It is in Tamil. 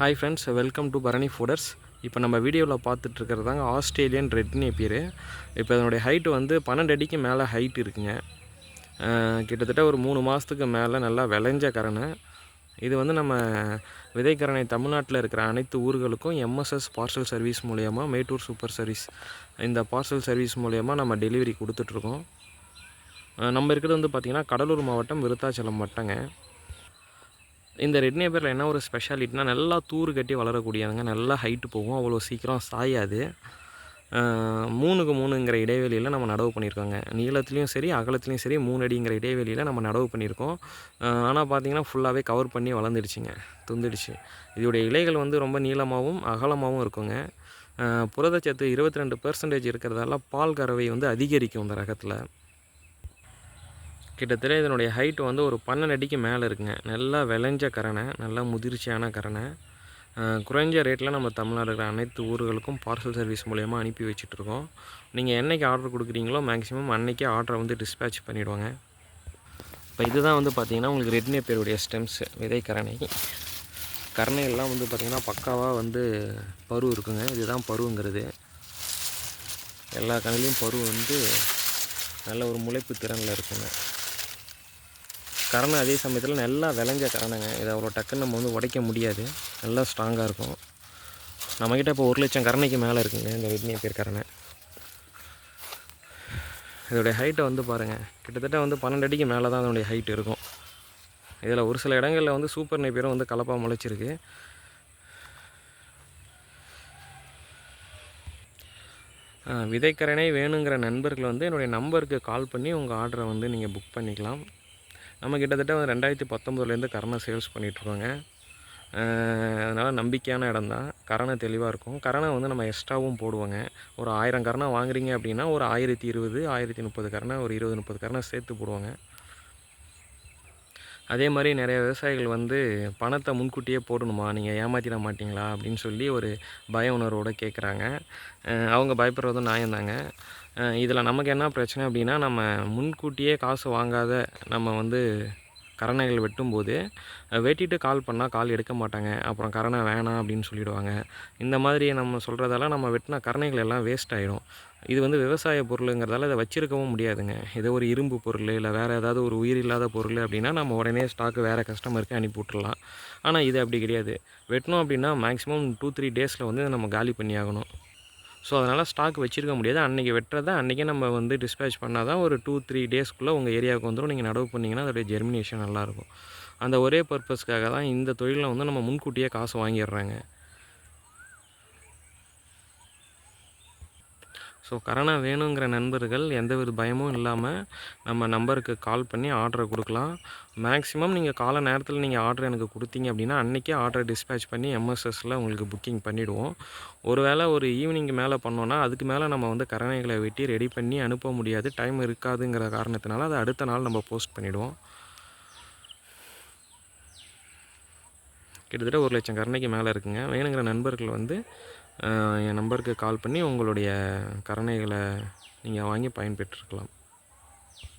Hi friends welcome to Bharani fooders இப்போ நம்ம வீடியோவில் பார்த்துட்டு தாங்க ஆஸ்திரேலியன் ரெட் நேப்பியர் இப்போ அதனுடைய ஹைட்டு வந்து பன்னெண்டு அடிக்கு மேலே ஹைட் இருக்குங்க. கிட்டத்தட்ட ஒரு மூணு மாதத்துக்கு மேலே நல்லா விளைஞ்ச கரணை. இது வந்து நம்ம விதைக்கரணை தமிழ்நாட்டில் இருக்கிற அனைத்து ஊர்களுக்கும் M S S parcel service மூலயமா மேட்டூர் சூப்பர் சர்வீஸ் இந்த பார்சல் சர்வீஸ் மூலயமா நம்ம டெலிவரி கொடுத்துட்ருக்கோம். நம்ம இருக்கிறது வந்து பார்த்திங்கன்னா கடலூர் மாவட்டம் விருத்தாச்சலம் வட்டங்க. இந்த ரெட் நேப்பரில் என்ன ஒரு ஸ்பெஷாலிட்டினா நல்லா தூறு கட்டி வளரக்கூடியதுங்க நல்லா ஹைட்டு போகும் அவ்வளோ சீக்கிரம் சாயாது. மூணுக்கு மூணுங்கிற இடைவெளியில் நம்ம நடவு பண்ணியிருக்கோங்க. நீளத்துலேயும் சரி அகலத்துலேயும் சரி மூணு அடிங்கிற இடைவெளியில் நம்ம நடவு பண்ணியிருக்கோம். ஆனால் பார்த்தீங்கன்னா ஃபுல்லாகவே கவர் பண்ணி வளர்ந்துடுச்சுங்க துந்துடுச்சு. இதோடைய இலைகள் வந்து ரொம்ப நீளமாகவும் அகலமாகவும் இருக்குங்க. புரதச்சத்து இருபத்தி ரெண்டு பெர்சன்டேஜ் இருக்கிறதால பால் கறவை வந்து அதிகரிக்கும் இந்த ரகத்தில். கிட்டத்தட்ட இதனுடைய ஹைட் வந்து ஒரு பன்னெண்டு அடிக்கு மேலே இருக்குங்க. நல்லா விளைஞ்ச கரணை நல்லா முதிர்ச்சியான கரணை. குறைஞ்ச ரேட்டில் நம்ம தமிழ்நாடு இருக்கிற அனைத்து ஊர்களுக்கும் பார்சல் சர்வீஸ் மூலயமா அனுப்பி வச்சுட்ருக்கோம் நீங்கள் என்னைக்கு ஆர்டர் கொடுக்குறீங்களோ மேக்ஸிமம் அன்னைக்கே ஆர்டரை வந்து டிஸ்பேச் பண்ணிவிடுவாங்க இப்போ இதுதான் வந்து பார்த்திங்கன்னா உங்களுக்கு ரெட் பேருடைய ஸ்டெம்ஸ் விதை கரணை. கரணையெல்லாம் வந்து பார்த்திங்கன்னா பக்காவாக வந்து பரு இருக்குங்க. இதுதான் பருங்கிறது. எல்லா கணையிலையும் பரு வந்து நல்ல ஒரு முளைப்பு திறனில் இருக்குங்க. கரணை அதே சமயத்தில் நல்லா விளைஞ்ச கரணைங்க. இதை அவ்வளோ டக்குன்னு நம்ம வந்து உடைக்க முடியாது. நல்லா ஸ்ட்ராங்காக இருக்கும். நம்மக்கிட்ட இப்போ ஒரு லட்சம் கரணைக்கு மேலே இருக்குங்க இந்த ரெட் பேர் கரணை இதோடைய ஹைட்டை வந்து பாருங்கள் கிட்டத்தட்ட வந்து பன்னெண்டு அடிக்கு மேலே தான் அதனுடைய ஹைட் இருக்கும். இதில் ஒரு சில இடங்களில் வந்து சூப்பர் நேப்பியரும் வந்து கலப்பாக முளைச்சிருக்கு. விதைக்கரணை வேணுங்கிற நண்பர்கள் வந்து என்னுடைய நம்பருக்கு கால் பண்ணி உங்கள் ஆர்டரை வந்து நீங்கள் புக் பண்ணிக்கலாம். நம்ம கிட்டத்தட்ட வந்து ரெண்டாயிரத்தி பத்தொம்போதுலேருந்து கரணை சேல்ஸ் பண்ணிகிட்ருக்கோங்க. அதனால் நம்பிக்கையான இடம் தான் கரணை தெளிவாக இருக்கும். கரணை வந்து நம்ம எக்ஸ்ட்ராவும் போடுவோங்க. ஒரு ஆயிரம் கரணை வாங்குறீங்க அப்படின்னா ஒரு ஆயிரத்தி இருபது ஆயிரத்தி முப்பது கரணை ஒரு இருபது முப்பது கரணை சேர்த்து போடுவாங்க. அதே மாதிரி நிறைய விவசாயிகள் வந்து பணத்தை முன்கூட்டியே போடணுமா? நீங்கள் ஏமாற்றிட மாட்டிங்களா? அப்படின்னு சொல்லி ஒரு பய உணர்வோடு கேட்குறாங்க அவங்க பயப்படுறதும் நியாயந்தாங்க. இதில் நமக்கு என்ன பிரச்சனை அப்படின்னா நம்ம முன்கூட்டியே காசு வாங்காத நம்ம வந்து கரணைகள் வெட்டும்போது வெட்டிட்டு கால் பண்ணால் கால் எடுக்க மாட்டாங்க. அப்புறம் கரணை வேணாம் அப்படின்னு சொல்லிவிடுவாங்க இந்த மாதிரி நம்ம சொல்கிறதால நம்ம வெட்டின கரணைகள் எல்லாம் வேஸ்ட் ஆகிடும் இது வந்து விவசாய பொருளுங்கிறதால இதை வச்சிருக்கவும் முடியாதுங்க. ஏதோ ஒரு இரும்பு பொருள் இல்லை வேறு ஏதாவது ஒரு உயிர் இல்லாத பொருள் அப்படின்னா நம்ம உடனே ஸ்டாக்கு வேறு கஸ்டமருக்கு அனுப்பி விட்டுடலாம் ஆனால் இது அப்படி கிடையாது. வெட்டினோம் அப்படின்னா மேக்ஸிமம் டூ த்ரீ டேஸில் வந்து நம்ம காலி பண்ணி ஆகணும் ஸோ அதனால் ஸ்டாக் வச்சிருக்க முடியாது. அன்றைக்கி வெட்டுறதை அன்றைக்கே நம்ம வந்து டிஸ்பேச் பண்ணால் தான் ஒரு டூ த்ரீ டேஸ்க்குள்ளே உங்கள் ஏரியாவுக்கு வந்துடும் நீங்கள் நடவு பண்ணிங்கன்னா அதோடைய ஜெர்மினேஷன் நல்லாயிருக்கும் அந்த ஒரே பர்பஸ்க்காக தான் இந்த தொழிலில் வந்து நம்ம முன்கூட்டியே காசு வாங்கிடுறாங்க. ஸோ கரணை வேணுங்கிற நண்பர்கள் எந்தவித பயமும் இல்லாமல் நம்ம நம்பருக்கு கால் பண்ணி ஆர்டரை கொடுக்கலாம். மேக்ஸிமம் நீங்கள் கால நேரத்தில் நீங்கள் ஆர்டர் எனக்கு கொடுத்தீங்க அப்படின்னா அன்றைக்கே ஆர்டரை டிஸ்பேச் பண்ணி எம்எஸ்எஸில் உங்களுக்கு புக்கிங் பண்ணிவிடுவோம் ஒரு வேளை ஒரு ஈவினிங் மேலே பண்ணோன்னா அதுக்கு மேலே நம்ம வந்து கரணைகளை வெட்டி ரெடி பண்ணி அனுப்ப முடியாது. டைம் இருக்காதுங்கிற காரணத்தினால அதை அடுத்த நாள் நம்ம போஸ்ட் பண்ணிவிடுவோம் கிட்டத்தட்ட ஒரு லட்சம் கரணைக்கு மேலே இருக்குங்க. வேணுங்கிற நண்பர்கள் வந்து என் நம்பருக்கு கால் பண்ணி உங்களுடைய கரணைகளை நீங்கள் வாங்கி பயன்பெற்றுக்கலாம்